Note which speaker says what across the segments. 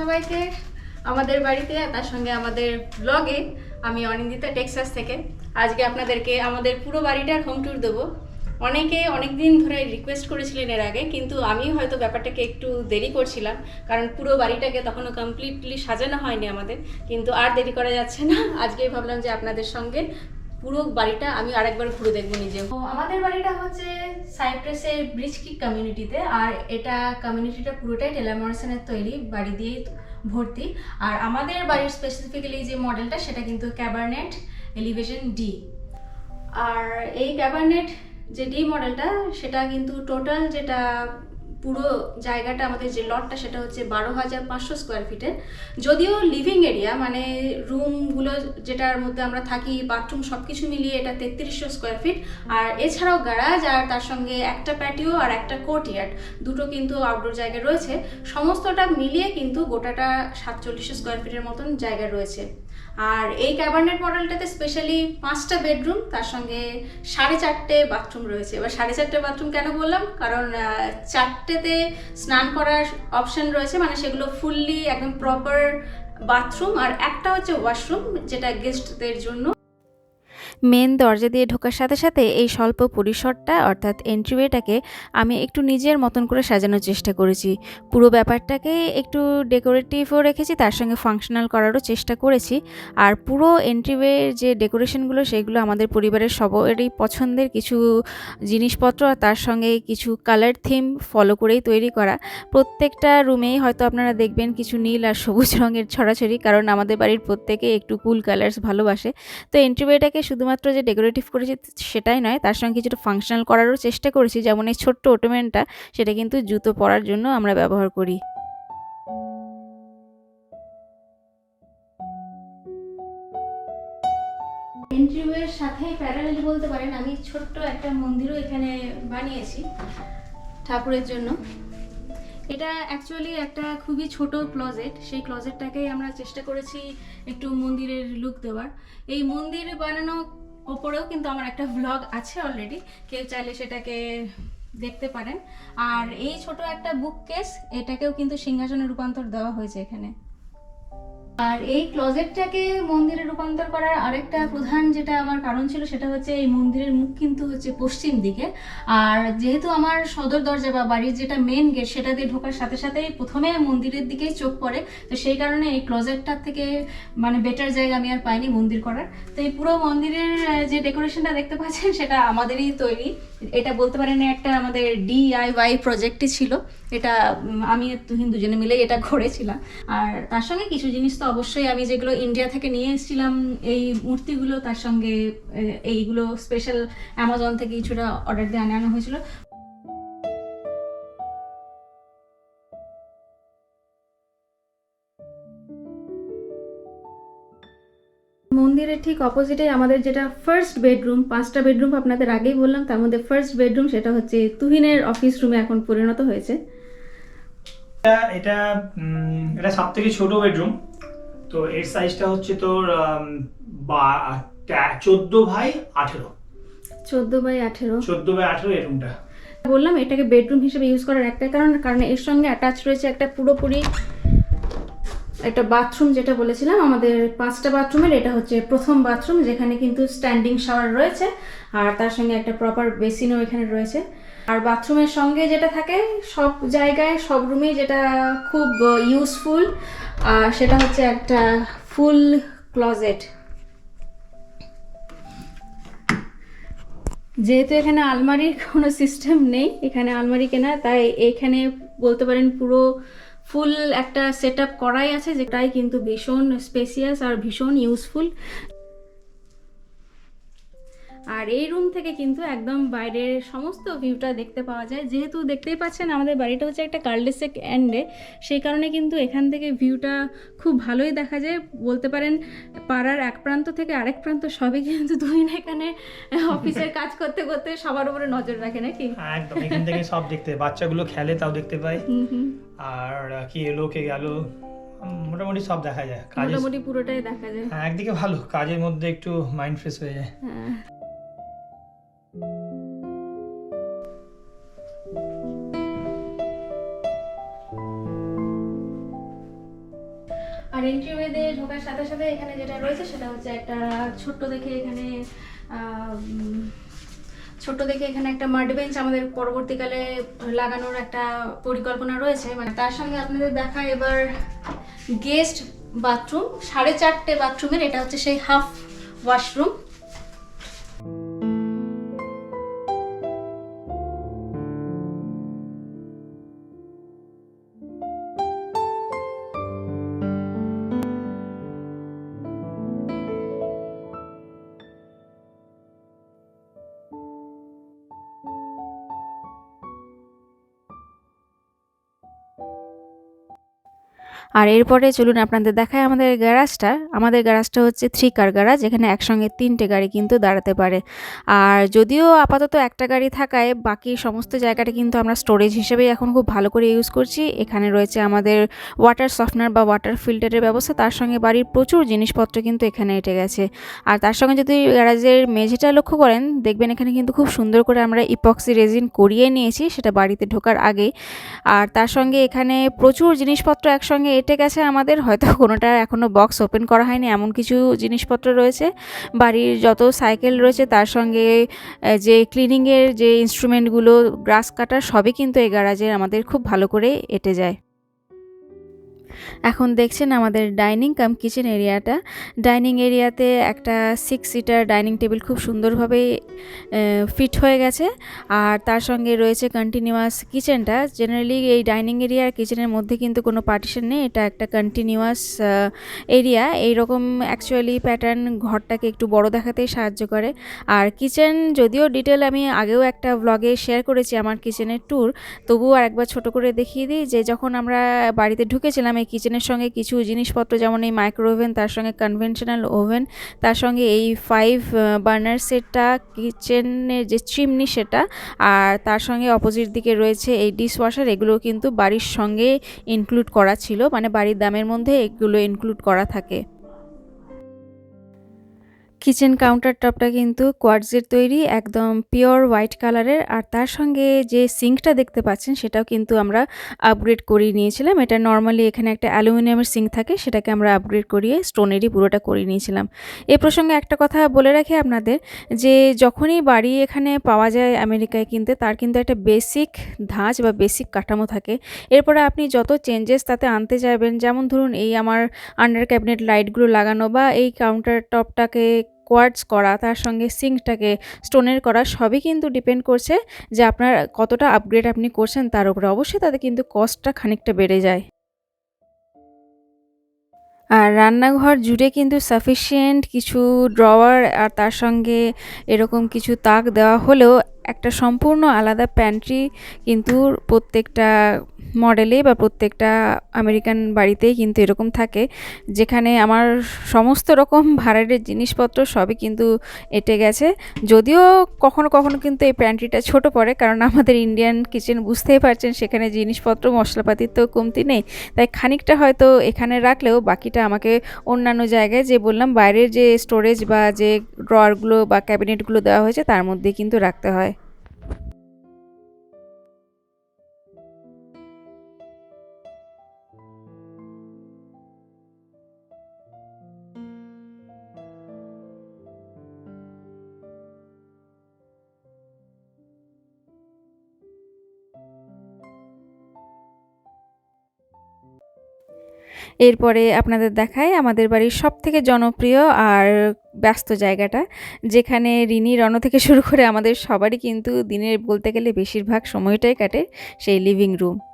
Speaker 1: সবাইকে আমাদের বাড়িতে তার সঙ্গে আমাদের ব্লগে আমি অনিন্দিতা টেক্সাস থেকে। আজকে আপনাদেরকে আমাদের পুরো বাড়িটার হোম ট্যুর দেবো। অনেকে অনেক দিন ধরে রিকোয়েস্ট করেছিলেন এর আগে, কিন্তু আমি হয়তো ব্যাপারটাকে একটু দেরি করছিলাম, কারণ পুরো বাড়িটাকে তখনও কমপ্লিটলি সাজানো হয়নি আমাদের, কিন্তু আর দেরি করা যাচ্ছে না। আজকেই ভাবলাম যে আপনাদের সঙ্গে পুরো বাড়িটা আমি আরেকবার ঘুরে দেখব নিজে আমাদের বাড়িটা হচ্ছে সাইপ্রেসের ব্রিজ কিক কমিউনিটিতে, আর এটা কমিউনিটিটা পুরোটাই টেলার তৈরি, বাড়ি দিয়ে ভর্তি। আর আমাদের বাড়ির স্পেসিফিক্যালি যে মডেলটা, সেটা কিন্তু ক্যাবারনেট এলিভেশন ডি। আর এই ক্যাবারনেট যে ডি মডেলটা, সেটা কিন্তু টোটাল যেটা পুরো জায়গাটা আমাদের যে লটটা, সেটা হচ্ছে বারো হাজার পাঁচশো স্কোয়ার ফিটের যদিও লিভিং এরিয়া মানে রুমগুলো যেটার মধ্যে আমরা থাকি বাথরুম সব কিছু মিলিয়ে এটা তেত্রিশশো স্কোয়ার ফিট আর এছাড়াও গ্যারাজ আর তার সঙ্গে একটা প্যাটিও আর একটা কোর্টইয়ার্ড দুটো কিন্তু আউটডোর জায়গা রয়েছে। সমস্তটা মিলিয়ে কিন্তু গোটাটা সাতচল্লিশশো স্কোয়ার ফিটের মতন জায়গা রয়েছে। আর এই ক্যাবার্নেট মডেলটাতে স্পেশালি পাঁচটা বেডরুম, তার সঙ্গে সাড়ে চারটে বাথরুম রয়েছে। এবার সাড়ে চারটে বাথরুম কেন বললাম? কারণ চারটেতে স্নান করার অপশন রয়েছে মানে সেগুলো ফুললি একদম প্রপার বাথরুম আর একটা হচ্ছে ওয়াশরুম যেটা গেস্টদের জন্য।
Speaker 2: মেন দরজা দিয়ে ঢোকার সাথে সাথে এই স্বল্প পরিসরটা, অর্থাৎ এন্ট্রিওয়েটাকে আমি একটু নিজের মতন করে সাজানোর চেষ্টা করেছি। পুরো ব্যাপারটাকে একটু ডেকোরেটিভও রেখেছি, তার সঙ্গে ফাংশনাল করারও চেষ্টা করেছি। আর পুরো এন্ট্রিওয়ের যে ডেকোরেশনগুলো সেগুলো আমাদের পরিবারের সবারই পছন্দের কিছু জিনিসপত্র আর তার সঙ্গে কিছু কালার থিম ফলো করেই তৈরি করা। প্রত্যেকটা রুমেই হয়তো আপনারা দেখবেন কিছু নীল আর সবুজ রঙের ছড়াছড়ি, কারণ আমাদের বাড়ির প্রত্যেকে একটু কুল কালার্স ভালোবাসে। তো এন্ট্রিওয়েটাকে শুধুমাত্র যে ডেকোরেটিভ করেছি সেটাই নয়, তার সঙ্গে কিছুটা ফাংশনাল করারও চেষ্টা করেছি। যেমন এই ছোট্ট ওটোমেনটা সেটা কিন্তু জুতো পরার জন্য আমরা ব্যবহার করি।
Speaker 1: এন্ট্রিওয়ের সাথে প্যারালেল বলতে পারেন, আমি ছোট্ট একটা মন্দিরও এখানে বানিয়েছি ঠাকুরের জন্য। এটা অ্যাকচুয়ালি একটা খুবই ছোট ক্লজেট সেই ক্লজেটটাকেই আমরা চেষ্টা করেছি একটু মন্দিরের লুক দেওয়ার। এই মন্দির বানানো ওপরেও কিন্তু আমার একটা ভ্লগ আছে অলরেডি কেউ চাইলে সেটাকে দেখতে পারেন। আর এই ছোট একটা বুক কেস এটাকেও কিন্তু সিংহাসনে রূপান্তর দেওয়া হয়েছে এখানে। আর এই ক্লোজেটটাকে মন্দিরে রূপান্তর করার আরেকটা প্রধান যেটা আমার কারণ ছিল, সেটা হচ্ছে এই মন্দিরের মুখ কিন্তু হচ্ছে পশ্চিম দিকে। আর যেহেতু আমার সদর দরজা বা বাড়ির যেটা মেন গেট সেটা দিয়ে ঢোকার সাথে সাথেই প্রথমে মন্দিরের দিকেই চোখ পড়ে। তো সেই কারণে এই ক্লোজেটটার থেকে মানে বেটার জায়গা আমি আর পাইনি মন্দির করার। তো এই পুরো মন্দিরের যে ডেকোরেশনটা দেখতে পাচ্ছেন, সেটা আমাদেরই তৈরি। এটা বলতে পারেন একটা আমাদের ডিআইওয়াই প্রজেক্টই ছিল। এটা আমি আর তুহিন দুজনে মিলে এটা করেছিলাম। আর তার সঙ্গে কিছু জিনিস তো অবশ্যই আমি যেগুলো ইন্ডিয়া থেকে নিয়ে এসেছিলাম, এই মূর্তিগুলো, তার সঙ্গে এইগুলো স্পেশাল অ্যামাজন থেকে কিছুটা অর্ডার দিয়ে আনানো হয়েছিল। মন্দিরের ঠিক অপোজিটে আমাদের যেটা ফার্স্ট বেডরুম পাঁচটা বেডরুম আপনাদের আগেই বললাম, তার মধ্যে ফার্স্ট বেডরুম সেটা হচ্ছে তুহিনের অফিস রুমে এখন পরিণত হয়েছে।
Speaker 3: এটা এটা এটা সব থেকে ছোট বেডরুম তো এর সাইজটা হচ্ছে তোর চোদ্দ ভাই আঠেরো।
Speaker 1: চোদ্দ বাই আঠেরো?
Speaker 3: চোদ্দ বাই আঠেরো এই রুমটা
Speaker 1: বললাম এটাকে বেডরুম হিসেবে ইউজ করার একটাই কারণ কারণ এর সঙ্গে অ্যাটাচ রয়েছে একটা পুরোপুরি একটা বাথরুম যেটা বলেছিলাম আমাদের পাঁচটা বাথরুমের এটা হচ্ছে প্রথম বাথরুম যেখানে কিন্তু স্ট্যান্ডিং শাওয়ার রয়েছে আর তার সঙ্গে একটা প্রপার বেসিনও এখানে রয়েছে। আর বাথরুমের সঙ্গে যেটা থাকে, সব জায়গায়, সব রুমেই যেটা খুব ইউজফুল সেটা হচ্ছে একটা ফুল ক্লজেট যেহেতু এখানে আলমারির কোনো সিস্টেম নেই, এখানে আলমারি কেনা, তাই এখানে বলতে পারেন পুরো ফুল একটা সেট আপ করাই আছে, যেটাই কিন্তু ভীষণ স্পেসিয়াস আর ভীষণ ইউজফুল আর এই রুম থেকে কিন্তু একদম বাইরের সমস্ত ভিউটা দেখতে পাওয়া যায়। যেহেতু দেখতেই পাচ্ছেন আমাদের বাড়িটা হচ্ছে একটা কার্লেসেক এন্ডে সেই কারণে কিন্তু এখান থেকে ভিউটা খুব ভালোই দেখা যায়। বলতে পারেন পাড়ার এক প্রান্ত থেকে আরেক প্রান্ত সবই কিন্তু দুই না এখানে অফিসের কাজ করতে করতে সবার উপরে নজর রাখে নাকি?
Speaker 3: হ্যাঁ, একদম এখান থেকে সব দেখতে বাচ্চাগুলো খেলে তাও দেখতে পাই। আর কি এলো কে গেল মোটামুটি সব দেখা যায়।
Speaker 1: মোটামুটি পুরোটাই দেখা যায়।
Speaker 3: হ্যাঁ একদিকে ভালো কাজের মধ্যে একটু মাইন্ড ফ্রেশ হয়ে যায়।
Speaker 1: হ্যাঁ। আর এন্ট্রিওয়েতে ঢোকার সাথে সাথে এখানে যেটা রয়েছে সেটা হচ্ছে একটা ছোট্ট দেখে এখানে ছোট্ট দেখে এখানে একটা মাড বেঞ্চ আমাদের পরবর্তীকালে লাগানোর একটা পরিকল্পনা রয়েছে। মানে তার সঙ্গে আপনাদের দেখা এবার গেস্ট বাথরুম সাড়ে চারটে বাথরুমের এটা হচ্ছে সেই হাফ ওয়াশরুম
Speaker 2: আর এরপরে চলুন আপনাদের দেখায় আমাদের গ্যারাজটা আমাদের গ্যারাজটা হচ্ছে থ্রি কার গ্যারাজ এখানে একসঙ্গে তিনটে গাড়ি কিন্তু দাঁড়াতে পারে। আর যদিও আপাতত একটা গাড়ি থাকায় বাকি সমস্ত জায়গাটা কিন্তু আমরা স্টোরেজ হিসেবে এখন খুব ভালো করে ইউজ করছি। এখানে রয়েছে আমাদের ওয়াটার সফটনার বা ওয়াটার ফিল্টারের ব্যবস্থা, তার সঙ্গে বাড়ির প্রচুর জিনিসপত্র কিন্তু এখানে এটে গেছে। আর তার সঙ্গে যদি গ্যারাজের মেঝেটা লক্ষ্য করেন, দেখবেন এখানে কিন্তু খুব সুন্দর করে আমরা ইপক্সি রেজিন করিয়ে নিয়েছি, সেটা বাড়িতে ঢোকার আগে আর তার সঙ্গে এখানে প্রচুর জিনিসপত্র একসঙ্গে এটে গেছে আমাদের, হয়তো কোনোটা এখনও বক্স ওপেন করা হয়নি, এমন কিছু জিনিসপত্র রয়েছে। বাড়ির যত সাইকেল রয়েছে, তার সঙ্গে যে ক্লিনিংয়ের যে ইনস্ট্রুমেন্টগুলো গ্রাস কাটার সবই কিন্তু এই গ্যারাজে আমাদের খুব ভালো করে এটে যায়। এখন দেখছেন আমাদের ডাইনিং কাম কিচেন এরিয়াটা। ডাইনিং এরিয়াতে একটা সিক্স সিটার ডাইনিং টেবিল খুব সুন্দরভাবে ফিট হয়ে গেছে। আর তার সঙ্গে রয়েছে কন্টিনিউয়াস কিচেনটা জেনারেলি এই ডাইনিং এরিয়া আর কিচেনের মধ্যে কিন্তু কোনো পার্টিশন নেই। এটা একটা কন্টিনিউয়াস এরিয়া। এইরকম অ্যাকচুয়ালি প্যাটার্ন ঘরটাকে একটু বড় দেখাতে সাহায্য করে। আর কিচেন যদিও ডিটেল আমি আগেও একটা ব্লগে শেয়ার করেছি আমার কিচেনের ট্যুর তবুও আর একবার ছোট করে দেখিয়ে দিই যে যখন আমরা বাড়িতে ঢুকেছিলাম এই কিচেনের সঙ্গে কিছু জিনিসপত্র, যেমন এই মাইক্রোওভেন তার সঙ্গে কনভেনশনাল ওভেন তার সঙ্গে এই ফাইভ বার্নার সেটটা, কিচেনের যে চিমনি সেটা, আর তার সঙ্গে অপোজিট দিকে রয়েছে এই ডিশওয়াশার এগুলো কিন্তু বাড়ির সঙ্গে ইনক্লুড করা ছিল মানে বাড়ির দামের মধ্যে এগুলো ইনক্লুড করা থাকে। কিচেন কাউন্টার টপটা কিন্তু কোয়ার্টজের তৈরি, একদম পিওর হোয়াইট কালারের। আর তার সঙ্গে যে সিঙ্কটা দেখতে পাচ্ছেন, সেটাও কিন্তু আমরা আপগ্রেড করিয়ে নিয়েছিলাম। এটা নর্মালি এখানে একটা অ্যালুমিনিয়ামের সিঙ্ক থাকে, সেটাকে আমরা আপগ্রেড করিয়ে স্টোনেরই পুরোটা করিয়ে নিয়েছিলাম। এ প্রসঙ্গে একটা কথা বলে রাখি আপনাদের, যে যখনই বাড়ি এখানে পাওয়া যায় আমেরিকায় কিনতে, তার কিন্তু একটা বেসিক ধাঁচ বা বেসিক কাঠামো থাকে। এরপরে আপনি যত চেঞ্জেস তাতে আনতে চাইবেন যেমন ধরুন এই আমার আন্ডার ক্যাবিনেট লাইটগুলো লাগানো বা এই কাউন্টার টপটাকে কোয়ার্টস করা, তার সঙ্গে সিঙ্কটাকে স্টোনের করা, সবই কিন্তু ডিপেন্ড করছে যে আপনার কতটা আপগ্রেড আপনি করছেন, তার উপরে অবশ্যই তাতে কিন্তু কস্টটা খানিকটা বেড়ে যায়। আর রান্নাঘর জুড়ে কিন্তু সাফিসিয়েন্ট কিছু ড্রয়ার আর তার সঙ্গে এরকম কিছু তাক দেওয়া হলেও একটা সম্পূর্ণ আলাদা প্যান্ট্রি কিন্তু প্রত্যেকটা মডেলে বা প্রত্যেকটা আমেরিকান বাড়িতেই কিন্তু এরকম থাকে। যেখানে আমার সমস্ত রকম ভাড়ারের জিনিসপত্র সবই কিন্তু এটে গেছে। যদিও কখনো কখনো কিন্তু এই প্যান্ট্রিটা ছোট পড়ে, কারণ আমাদের ইন্ডিয়ান কিচেন বুঝতেই পারছেন সেখানে জিনিসপত্র, মশলাপাতির তো কমতি নেই। তাই খানিকটা হয়তো এখানে রাখলেও বাকিটা আমাকে অন্যান্য জায়গায় যে বললাম, বাইরের যে স্টোরেজ বা যে ড্রয়ারগুলো বা ক্যাবিনেটগুলো দেওয়া হয়েছে, তার মধ্যে কিন্তু রাখতে হয়। এরপরে আপনাদের দেখায় আমাদের বাড়ির সব থেকে জনপ্রিয় আর ব্যস্ত জায়গাটা, যেখানে রিনি রণ থেকে শুরু করে আমাদের সবারই কিন্তু দিনের বলতে গেলে বেশিরভাগ সময়টাই কাটে সেই লিভিং রুম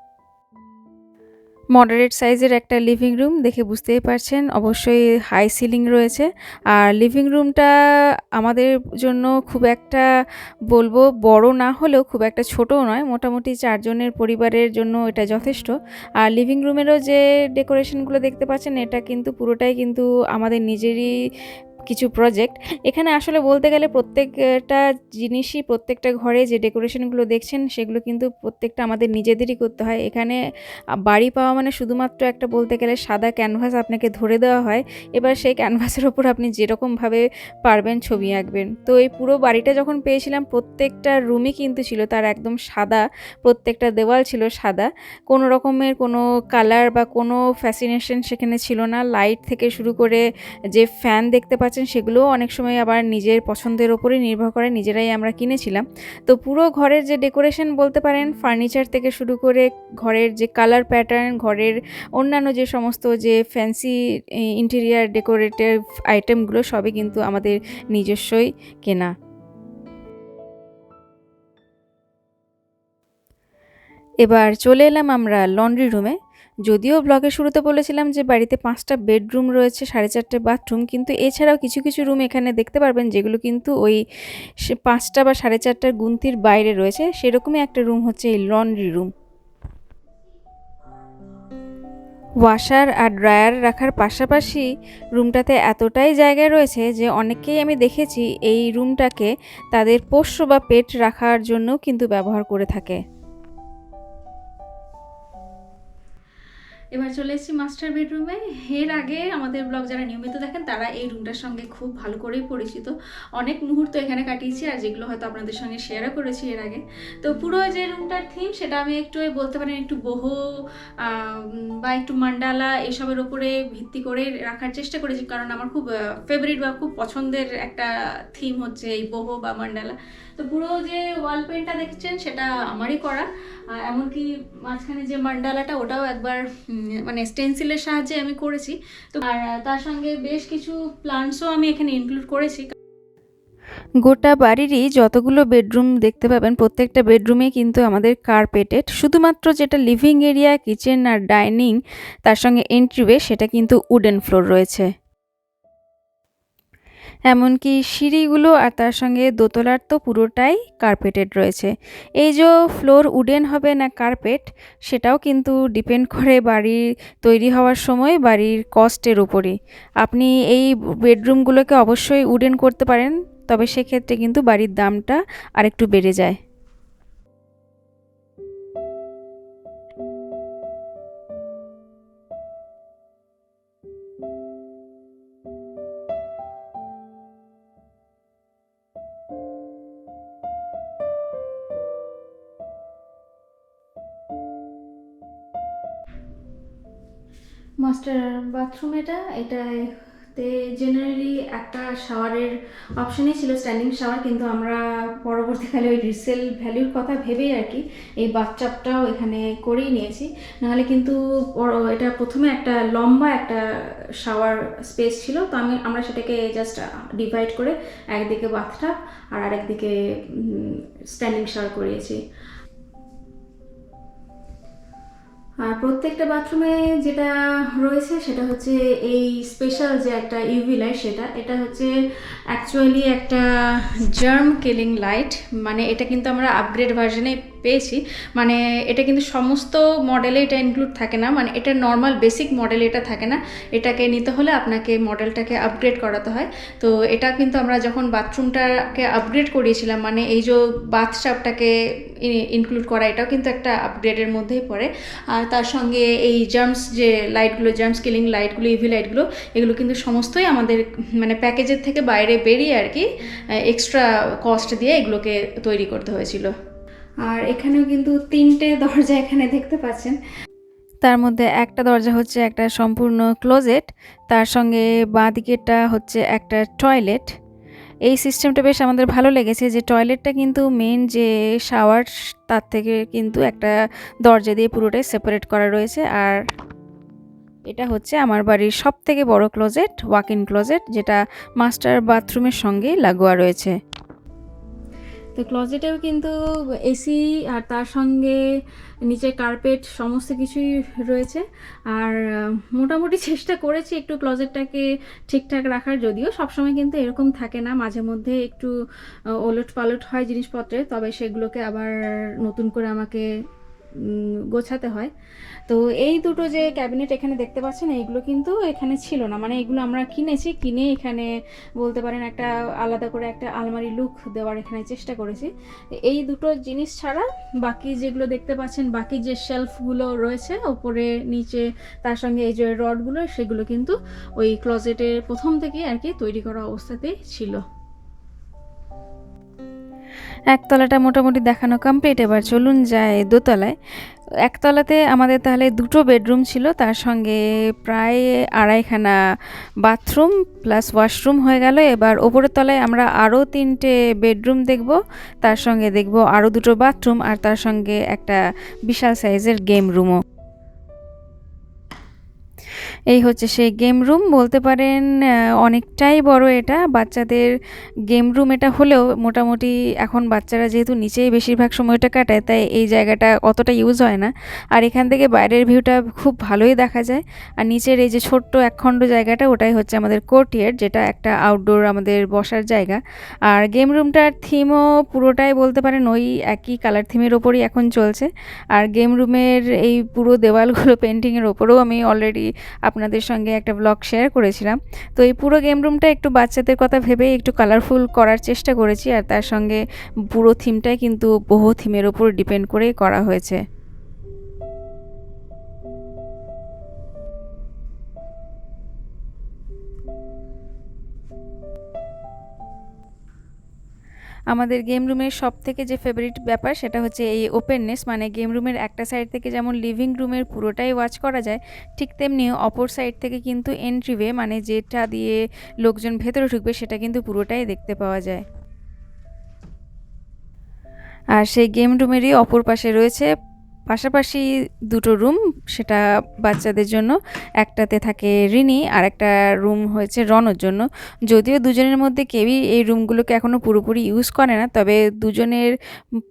Speaker 2: মডারেট সাইজের একটা লিভিং রুম দেখে বুঝতেই পারছেন। অবশ্যই হাই সিলিং রয়েছে। আর লিভিং রুমটা আমাদের জন্য খুব একটা বলব বড় না হলেও খুব একটা ছোটও নয়। মোটামুটি চারজনের পরিবারের জন্য এটা যথেষ্ট। আর লিভিং রুমেরও যে ডেকোরেশনগুলো দেখতে পাচ্ছেন, এটা কিন্তু পুরোটাই কিন্তু আমাদের নিজেরই কিছু প্রজেক্ট এখানে আসলে বলতে গেলে প্রত্যেকটা জিনিসই প্রত্যেকটা ঘরে যে ডেকোরেশনগুলো দেখছেন, সেগুলো কিন্তু প্রত্যেকটা আমাদের নিজেদেরই করতে হয়। এখানে বাড়ি পাওয়া মানে শুধুমাত্র একটা বলতে গেলে সাদা ক্যানভাস আপনাকে ধরে দেওয়া হয়। এবার সেই ক্যানভাসের ওপর আপনি যেরকমভাবে পারবেন ছবি আঁকবেন। তো এই পুরো বাড়িটা যখন পেয়েছিলাম, প্রত্যেকটা রুমই কিন্তু ছিল তার একদম সাদা, প্রত্যেকটা দেওয়াল ছিল সাদা। কোনো রকমের কোনো কালার বা কোনো ফ্যাসিনেশন সেখানে ছিল না। লাইট থেকে শুরু করে যে ফ্যান দেখতে পাচ্ছেন সেগুলোও অনেক সময় আবার নিজের পছন্দের ওপরেই নির্ভর করে, নিজেরাই আমরা কিনেছিলাম। তো পুরো ঘরের যে ডেকোরেশন বলতে পারেন, ফার্নিচার থেকে শুরু করে ঘরের যে কালার প্যাটার্ন, ঘরের অন্যান্য যে সমস্ত যে ফ্যান্সি ইন্টেরিয়ার ডেকোরেটিভ আইটেমগুলো সবই কিন্তু আমাদের নিজস্বই কেনা। এবার চলে এলাম আমরা লন্ড্রি রুমে। যদিও ব্লগের শুরুতে বলেছিলাম যে বাড়িতে পাঁচটা বেডরুম রয়েছে, সাড়ে চারটে বাথরুম কিন্তু এছাড়াও কিছু কিছু রুম এখানে দেখতে পারবেন যেগুলো কিন্তু ওই পাঁচটা বা সাড়ে চারটার গুনতির বাইরে রয়েছে। সেরকমই একটা রুম হচ্ছে এই লন্ড্রি রুম ওয়াশার আর ড্রায়ার রাখার পাশাপাশি রুমটাতে এতটাই জায়গা রয়েছে যে অনেকেই আমি দেখেছি এই রুমটাকে তাদের পোষ্য বা পেট রাখার জন্য কিন্তু ব্যবহার করে থাকে।
Speaker 1: এবার চলে এসেছি মাস্টার বেডরুমে এর আগে আমাদের ব্লগ যারা নিয়মিত দেখেন, তারা এই রুমটার সঙ্গে খুব ভালো করেই পরিচিত। অনেক মুহূর্ত এখানে কাটিয়েছি আর যেগুলো হয়তো আপনাদের সঙ্গে শেয়ারও করেছি এর আগে। তো পুরো যে রুমটার থিম সেটা আমি একটু বলতে পারেন একটু বহু বা একটু মান্ডালা এসবের ওপরে ভিত্তি করে রাখার চেষ্টা করেছি। কারণ আমার খুব ফেভারিট বা খুব পছন্দের একটা থিম হচ্ছে এই বহু বা মান্ডালা তো পুরো যে ওয়াল পেন্টটা দেখছেন, সেটা আমারই করা। এমনকি মাঝখানে যে মান্ডালাটা ওটাও একবার মানে স্টেন্সিলের সাহায্যে আমি করেছি। তো আর তার সঙ্গে বেশ কিছু প্লান্টসও আমি এখানে ইনক্লুড করেছি।
Speaker 2: গোটা বাড়িরই যতগুলো বেডরুম দেখতে পাবেন, প্রত্যেকটা বেডরুমে কিন্তু আমাদের কার্পেটেড শুধুমাত্র যেটা লিভিং এরিয়া কিচেন আর ডাইনিং তার সঙ্গে এন্ট্রিওয়ে সেটা কিন্তু উডেন ফ্লোর রয়েছে। এমনকি সিঁড়িগুলো আর তার সঙ্গে দোতলার তো পুরোটাই কার্পেটেড রয়েছে। এই যে ফ্লোর উডেন হবে না কার্পেট সেটাও কিন্তু ডিপেন্ড করে বাড়ির তৈরি হওয়ার সময় বাড়ির কস্টের উপরই। আপনি এই বেডরুমগুলোকে অবশ্যই উডেন করতে পারেন, তবে সেক্ষেত্রে কিন্তু বাড়ির দামটা আরেকটু বেড়ে যায়।
Speaker 1: মাস্টার বাথরুম এটা। এটাতে জেনারেলি একটা শাওয়ারের অপশনই ছিল স্ট্যান্ডিং শাওয়ার কিন্তু আমরা পরবর্তীকালে ওই রিসেল ভ্যালুর কথা ভেবেই আর কি এই বাথটাবটাও এখানে করেই নিয়েছি। নাহলে কিন্তু এটা প্রথমে একটা লম্বা একটা শাওয়ার স্পেস ছিল, তো আমি, আমরা সেটাকে জাস্ট ডিভাইড করে একদিকে বাথটাব আর আরেকদিকে স্ট্যান্ডিং শাওয়ার করিয়েছি। আর প্রত্যেকটা বাথরুমে যেটা রয়েছে সেটা হচ্ছে এই স্পেশাল যে একটা ইউভি লাইট সেটা, এটা হচ্ছে অ্যাকচুয়ালি একটা জার্ম কিলিং লাইট মানে এটা কিন্তু আমরা আপগ্রেড ভার্জনে পেয়েছি। মানে এটা কিন্তু সমস্ত মডেলে এটা ইনক্লুড থাকে না। মানে এটা নর্মাল বেসিক মডেল এটা থাকে না। এটাকে নিতে হলে আপনাকে মডেলটাকে আপগ্রেড করাতে হয়। তো এটা কিন্তু আমরা যখন বাথরুমটাকে আপগ্রেড করিয়েছিলাম মানে এই যে বাথটাবটাকে ইনক্লুড করা, এটাও কিন্তু একটা আপগ্রেডের মধ্যেই পড়ে। আর তার সঙ্গে এই জার্মস যে লাইটগুলো জার্মস কিলিং লাইটগুলো ইভি লাইটগুলো এগুলো কিন্তু সমস্তই আমাদের মানে প্যাকেজের থেকে বাইরে বেরিয়ে আর কি এক্সট্রা কস্ট দিয়ে এগুলোকে তৈরি করতে হয়েছিল। আর এখানেও কিন্তু তিনটে দরজা এখানে দেখতে পাচ্ছেন।
Speaker 2: তার মধ্যে একটা দরজা হচ্ছে একটা সম্পূর্ণ ক্লোজেট, তার সঙ্গে বাঁ দিকেরটা হচ্ছে একটা টয়লেট। এই সিস্টেমটা বেশ আমাদের ভালো লেগেছে যে টয়লেটটা কিন্তু মেন যে শাওয়ার তার থেকে কিন্তু একটা দরজা দিয়ে পুরোটাই সেপারেট করা রয়েছে। আর এটা হচ্ছে আমার বাড়ির সব থেকে বড় ক্লোজেট ওয়াক ইন ক্লোজেট যেটা মাস্টার বাথরুমের সঙ্গে লাগোয়া রয়েছে।
Speaker 1: তো ক্লজেটেও কিন্তু এসি আর তার সঙ্গে নিচে কার্পেট সমস্ত কিছুই রয়েছে। আর মোটামুটি চেষ্টা করেছি একটু ক্লজেটটাকে ঠিকঠাক রাখার, যদিও সবসময় কিন্তু এরকম থাকে না। মাঝে মধ্যে একটু ওলট পালট হয় জিনিসপত্রে তবে সেগুলোকে আবার নতুন করে আমাকে গোছাতে হয়। তো এই দুটো যে ক্যাবিনেট এখানে দেখতে পাচ্ছেন, এইগুলো কিন্তু এখানে ছিল না। মানে এগুলো আমরা কিনেছি, কিনে এখানে বলতে পারেন একটা আলাদা করে একটা আলমারি লুক দেওয়ার এখানে চেষ্টা করেছি। এই দুটো জিনিস ছাড়া বাকি যেগুলো দেখতে পাচ্ছেন, বাকি যে শেলফগুলো রয়েছে, ওপরে, নিচে, তার সঙ্গে এই যে রডগুলো সেগুলো কিন্তু ওই ক্লজেটের প্রথম থেকেই আর কি তৈরি করা অবস্থাতেই ছিল।
Speaker 2: একতলাটা মোটামুটি দেখানো কমপ্লিট এবার চলুন যায় দোতলায়। একতলাতে আমাদের তাহলে দুটো বেডরুম ছিল, তার সঙ্গে প্রায় আড়াইখানা বাথরুম প্লাস ওয়াশরুম হয়ে গেল। এবার ওপরের তলায় আমরা আরও তিনটে বেডরুম দেখব, তার সঙ্গে দেখব আরও দুটো বাথরুম আর তার সঙ্গে একটা বিশাল সাইজের গেম রুমও এই হচ্ছে সেই গেম রুম। বলতে পারেন অনেকটাই বড় এটা। বাচ্চাদের গেম রুম এটা হলেও মোটামুটি এখন বাচ্চারা যেহেতু নিচেই বেশিরভাগ সময়টা কাটায়, তাই এই জায়গাটা অতটা ইউজ হয় না। আর এখান থেকে বাইরের ভিউটা খুব ভালোই দেখা যায়। আর নিচের এই যে ছোট্ট একখণ্ড জায়গাটা, ওটাই হচ্ছে আমাদের কোর্টিয়ার যেটা একটা আউটডোর আমাদের বসার জায়গা। আর গেম রুমটার থিমও পুরোটাই বলতে পারেন ওই একই কালার থিমের ওপরই এখন চলছে। আর গেম রুমের এই পুরো দেওয়ালগুলো পেন্টিংয়ের ওপরেও আমি অলরেডি আপনাদের সঙ্গে একটা ব্লগ শেয়ার করেছিলাম। তো এই পুরো গেম রুমটা একটু বাচ্চাদের কথা ভেবেই একটু কালারফুল করার চেষ্টা করেছি আর তার সঙ্গে পুরো থিমটাই কিন্তু বহু থিমের ওপর ডিপেন্ড করেই করা হয়েছে। আমাদের গেম রুমের সব থেকে যে ফেভারিট ব্যাপার সেটা হচ্ছে এই ওপেননেস মানে গেম রুমের একটা সাইড থেকে যেমন লিভিং রুমের পুরোটাই ওয়াচ করা যায়, ঠিক তেমনি অপর সাইড থেকে কিন্তু এন্ট্রিওয়ে মানে যেটা দিয়ে লোকজন ভেতরে ঢুকবে সেটা কিন্তু পুরোটাই দেখতে পাওয়া যায়। আর সেই গেম রুমেরই অপর পাশে রয়েছে পাশাপাশি দুটো রুম, সেটা বাচ্চাদের জন্য, একটাতে থাকে রিনি আর একটা রুম হয়েছে রনর জন্য। যদিও দুজনের মধ্যে কেউই এই রুমগুলোকে এখনও পুরোপুরি ইউজ করে না, তবে দুজনের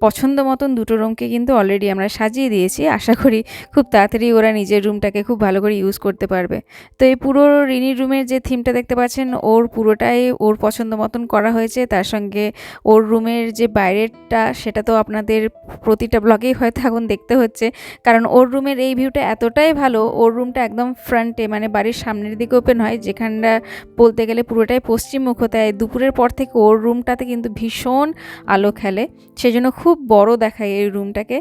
Speaker 2: পছন্দ মতন দুটো রুমকে কিন্তু অলরেডি আমরা সাজিয়ে দিয়েছি। আশা করি খুব তাড়াতাড়ি ওরা নিজের রুমটাকে খুব ভালো করে ইউজ করতে পারবে। তো এই পুরো রিনির রুমের যে থিমটা দেখতে পাচ্ছেন, ওর পুরোটাই ওর পছন্দ মতন করা হয়েছে। তার সঙ্গে ওর রুমের যে বাইরেরটা, সেটা তো আপনাদের প্রতিটা ব্লগেই হয়তো এখন দেখতে হচ্ছে। কারণ ওর রুমের এই ভিউটা এতটাই ভালো, ওর রুমটা একদম ফ্রন্টে মানে বাড়ির সামনের দিকে ওপেন হয়, যেখানটা বলতে গেলে পুরোটাই পশ্চিমমুখ তাই দুপুরের পর থেকে ওর রুমটাতে কিন্তু ভীষণ আলো খেলে, সেজন্য খুব বড় দেখায় এই রুমটাকে।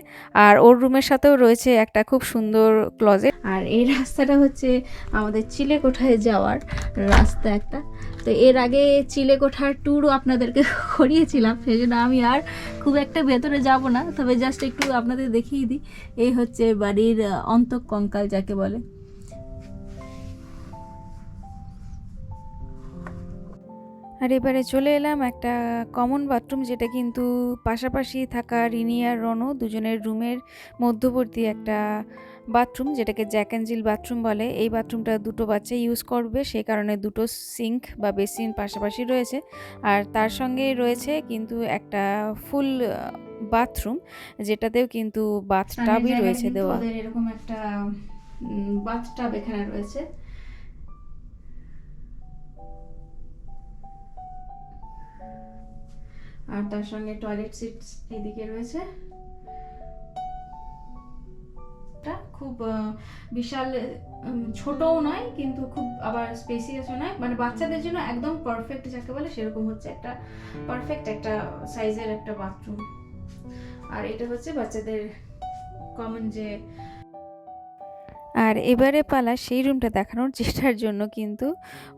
Speaker 2: আর ওর রুমের সাথেও রয়েছে একটা খুব সুন্দর ক্লজেট
Speaker 1: আর এই রাস্তাটা হচ্ছে আমাদের চিলেকোঠায় যাওয়ার রাস্তা একটা। তো এর আগে চিলেকোঠার ট্যুরও আপনাদেরকে করিয়েছিলাম সেই জন্য আমি আর খুব একটা ভেতরে যাব না। তবে জাস্ট একটু আপনাদের দেখিয়ে দিই এই হচ্ছে বাড়ির আহ, অন্তঃকঙ্কাল যাকে বলে।
Speaker 2: আর এবারে চলে এলাম একটা কমন বাথরুম যেটা কিন্তু পাশাপাশি থাকা রিনি আর রনু দুজনের রুমের মধ্যবর্তী একটা বাথরুম যেটাকে জ্যাক অ্যান্ড জিল বাথরুম বলে এই বাথরুমটা দুটো বাচ্চা ইউজ করবে সেই কারণে দুটো সিঙ্ক বা বেসিন পাশাপাশি রয়েছে। আর তার সঙ্গে রয়েছে কিন্তু একটা ফুল বাথরুম যেটাতেও কিন্তু বাথটাবই রয়েছে দেওয়া।
Speaker 1: এরকম একটা বাথটাব এখানে রয়েছে। আর তার সঙ্গে টয়লেট সিট এদিকে রয়েছে। এটা খুব বিশাল ছোটও নয়, কিন্তু খুব আবার স্পেসিয়াসও নয়। মানে বাচ্চাদের জন্য একদম পারফেক্ট যাকে বলে সেরকম হচ্ছে একটা পারফেক্ট একটা সাইজের একটা বাথরুম আর এটা হচ্ছে বাচ্চাদের কমন যে
Speaker 2: আর এবারে পালা সেই রুমটা দেখানোর চেষ্টার জন্য কিন্তু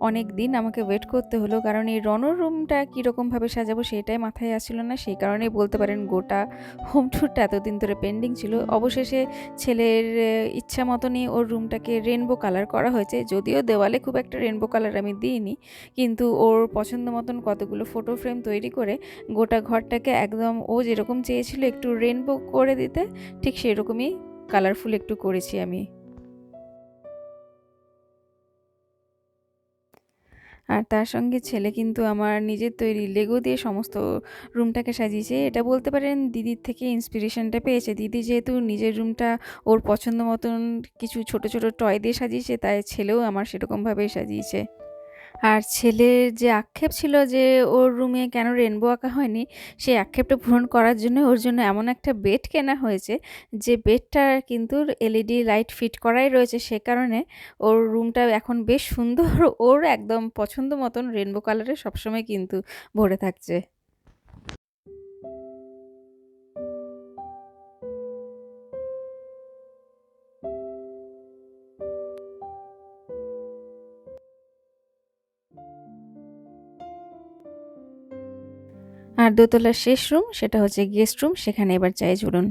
Speaker 2: অনেক দিন আমাকে ওয়েট করতে হলো। কারণ এই রনর রুমটা কীরকমভাবে সাজাবো সেটাই মাথায় আসছিল না। সেই কারণেই বলতে পারেন গোটা হোম ট্যুরটা এতদিন ধরে পেন্ডিং ছিল। অবশেষে ছেলের ইচ্ছা মতনই ওর রুমটাকে রেনবো কালার করা হয়েছে। যদিও দেওয়ালে খুব একটা রেনবো কালার আমি দিইনি। কিন্তু ওর পছন্দ মতন কতগুলো ফটো ফ্রেম তৈরি করে গোটা ঘরটাকে একদম ও যেরকম চেয়েছিল একটু রেনবো করে দিতে, ঠিক সেরকমই কালারফুল একটু করেছি আমি। আর তার সঙ্গে ছেলে কিন্তু আমার নিজের তৈরি লেগো দিয়ে সমস্ত রুমটাকে সাজিয়েছে। এটা বলতে পারেন দিদির থেকে ইন্সপিরেশনটা পেয়েছে। দিদি যেহেতু নিজের রুমটা ওর পছন্দ মতন কিছু ছোট ছোট টয় দিয়ে সাজিয়েছে, তাই ছেলেও আমার সেরকমভাবেই সাজিয়েছে। আর ছেলের যে আক্ষেপ ছিল যে ওর রুমে কেন রেনবো আঁকা হয়নি, সেই আক্ষেপটা পূরণ করার জন্য ওর জন্য এমন একটা বেড কেনা হয়েছে যে বেডটা কিন্তু এলইডি লাইট ফিট করাই রয়েছে। সে কারণে ওর রুমটা এখন বেশ সুন্দর, ওর একদম পছন্দ মতন রেনবো কালারে সবসময় কিন্তু ভরে থাকছে। আর দোতলার শেষ রুম সেটা হচ্ছে গেস্ট রুম সেখানে এবার চাই চলুন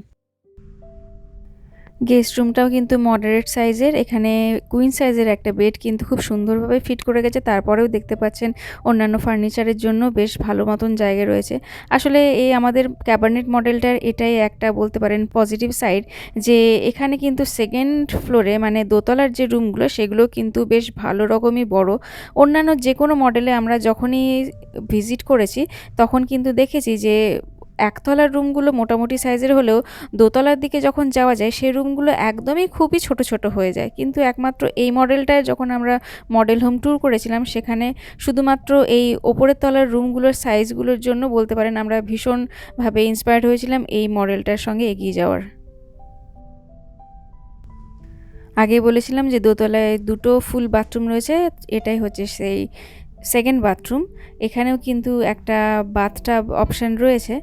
Speaker 2: গেস্ট রুমটাও কিন্তু মডারেট সাইজের এখানে কুইন সাইজের একটা বেড কিন্তু খুব সুন্দরভাবে ফিট করে গেছে। তারপরেও দেখতে পাচ্ছেন অন্যান্য ফার্নিচারের জন্য বেশ ভালো মতন জায়গা রয়েছে। আসলে এই আমাদের ক্যাবানেট মডেলটার এটাই একটা বলতে পারেন পজিটিভ সাইড যে এখানে কিন্তু সেকেন্ড ফ্লোরে মানে দোতলার যে রুমগুলো সেগুলো কিন্তু বেশ ভালো রকমই বড়। অন্যান্য যে কোনো মডেলে আমরা যখনই ভিজিট করেছি, তখন কিন্তু দেখেছি যে একতলার রুমগুলো মোটামুটি সাইজের হলেও দোতলার দিকে যখন যাওয়া যায়, সেই রুমগুলো একদমই খুবই ছোট ছোট হয়ে যায়। কিন্তু একমাত্র এই মডেলটায় যখন আমরা মডেল হোম ট্যুর করেছিলাম, সেখানে শুধুমাত্র এই ওপরের তলার রুমগুলোর সাইজগুলোর জন্য বলতে পারেন আমরা ভীষণভাবে ইন্সপায়ার্ড হয়েছিলাম এই মডেলটার সঙ্গে এগিয়ে যাওয়ার। আগে বলেছিলাম যে দোতলায় দুটো ফুল বাথরুম রয়েছে, এটাই হচ্ছে সেই সেকেন্ড বাথরুম এখানেও কিন্তু একটা বাথটাব অপশান রয়েছে।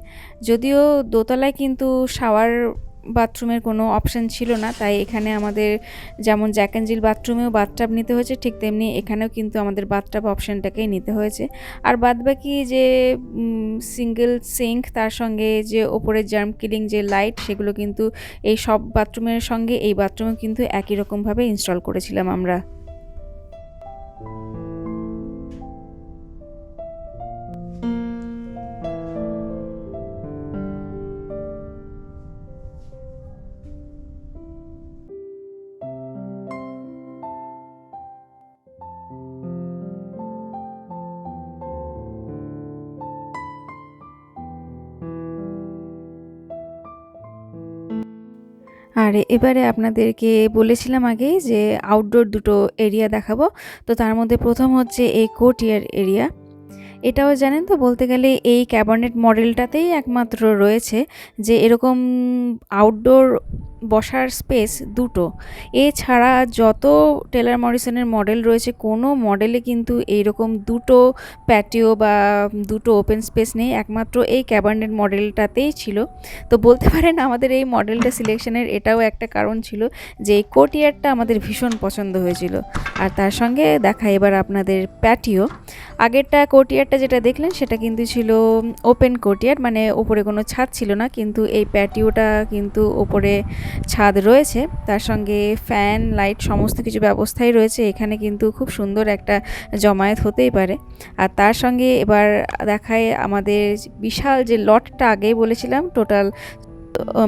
Speaker 2: যদিও দোতলায় কিন্তু শাওয়ার বাথরুমের কোনো অপশান ছিল না, তাই এখানে আমাদের যেমন জ্যাক অ্যান্ড জিল বাথরুমেও বাথটাব নিতে হয়েছে, ঠিক তেমনি এখানেও কিন্তু আমাদের বাথটাব অপশানটাকেই নিতে হয়েছে। আর বাদবাকি যে সিঙ্গেল সিঙ্ক তার সঙ্গে যে ওপরের জার্ম কিলিং যে লাইট সেগুলো কিন্তু এই সব বাথরুমের সঙ্গে এই বাথরুমে কিন্তু একই রকমভাবে ইনস্টল করেছিলাম আমরা। আর এবারে আপনাদেরকে বলেছিলাম আগেই যে আউটডোর দুটো এরিয়া দেখাবো। তো তার মধ্যে প্রথম হচ্ছে এই কোর্টিয়ার এরিয়া এটাও জানেন তো, বলতে গেলে এই ক্যাবানেট মডেলটাতেই একমাত্র রয়েছে যে এরকম আউটডোর বসার স্পেস দুটো। এছাড়া যত টেলার মরিসনের মডেল রয়েছে, কোনো মডেলে কিন্তু এইরকম দুটো প্যাটিও বা দুটো ওপেন স্পেস নেই, একমাত্র এই ক্যাবানেট মডেলটাতেই ছিল। তো বলতে পারেন আমাদের এই মডেলটা সিলেকশনের এটাও একটা কারণ ছিল যে এই কোটিয়ারটা আমাদের ভীষণ পছন্দ হয়েছিল। আর তার সঙ্গে দেখা এবার আপনাদের প্যাটিও আগেরটা কোটিয়ারটা যেটা দেখলেন, সেটা কিন্তু ছিল ওপেন কোটিয়ার মানে ওপরে কোনো ছাদ ছিল না, কিন্তু এই প্যাটিওটা কিন্তু ওপরে ছাদ রয়েছে। তার সঙ্গে ফ্যান লাইট সমস্ত কিছু ব্যবস্থাই রয়েছে। এখানে কিন্তু খুব সুন্দর একটা জমায়েত হতেই পারে। আর তার সঙ্গে এবার দেখায় আমাদের বিশাল যে লটটা আগেই বলেছিলাম টোটাল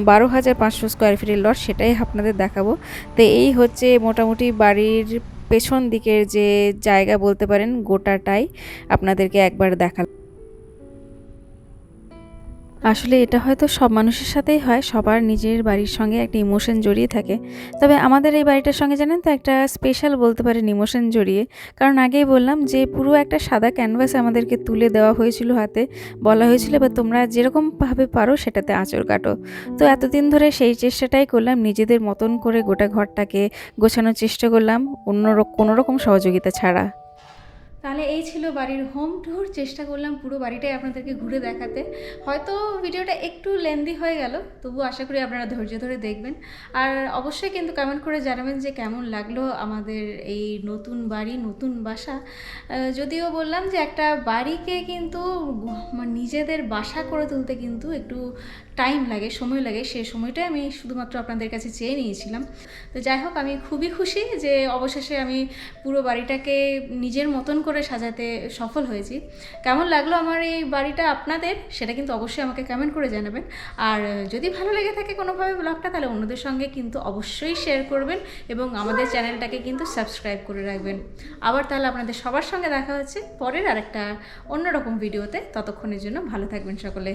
Speaker 2: বারো হাজার পাঁচশো স্কোয়ার ফিটের লট, সেটাই আপনাদের দেখাবো। তো এই হচ্ছে মোটামুটি বাড়ির পেছন দিকের যে জায়গা বলতে পারেন গোটাটাই আপনাদেরকে একবার দেখালাম। আসলে এটা হয়তো সব মানুষের সাথেই হয়, সবার নিজের বাড়ির সঙ্গে একটা ইমোশন জড়িয়ে থাকে। তবে আমাদের এই বাড়িটার সঙ্গে জানেন তো একটা স্পেশাল বলতে পারেন ইমোশন জড়িয়ে। কারণ আগেই বললাম যে পুরো একটা সাদা ক্যানভাস আমাদেরকে তুলে দেওয়া হয়েছিল হাতে, বলা হয়েছিল এবার তোমরা যেরকমভাবে পারো সেটাতে আঁচড় কাটো। তো এতদিন ধরে সেই চেষ্টাটাই করলাম, নিজেদের মতন করে গোটা ঘরটাকে গোছানোর চেষ্টা করলাম অন্য কোনো রকম সহযোগিতা ছাড়া।
Speaker 1: তাহলে এই ছিল বাড়ির হোম ট্যুর চেষ্টা করলাম পুরো বাড়িটাই আপনাদেরকে ঘুরে দেখাতে। হয়তো ভিডিওটা একটু লেন্দি হয়ে গেল তবু আশা করি আপনারা ধৈর্য ধরে দেখবেন। আর অবশ্যই কিন্তু কমেন্ট করে জানাবেন যে কেমন লাগল আমাদের এই নতুন বাড়ি, নতুন বাসা। যদিও বললাম যে একটা বাড়িকে কিন্তু মানে নিজেদের বাসা করে তুলতে কিন্তু একটু টাইম লাগে, সময় লাগে সেই সময়টাই আমি শুধুমাত্র আপনাদের কাছে চেয়ে নিয়েছিলাম। তো যাই হোক, আমি খুবই খুশি যে অবশেষে আমি পুরো বাড়িটাকে নিজের মতন করে সাজাতে সফল হয়েছি। কেমন লাগল আমার এই বাড়িটা আপনাদের, সেটা কিন্তু অবশ্যই আমাকে কমেন্ট করে জানাবেন। আর যদি ভালো লেগে থাকে কোনোভাবে ব্লগটা তাহলে অন্যদের সঙ্গে কিন্তু অবশ্যই শেয়ার করবেন এবং আমাদের চ্যানেলটাকে কিন্তু সাবস্ক্রাইব করে রাখবেন। আবার তাহলে আপনাদের সবার সঙ্গে দেখা হচ্ছে পরের আরেকটা অন্যরকম ভিডিওতে ততক্ষণের জন্য ভালো থাকবেন সকলে।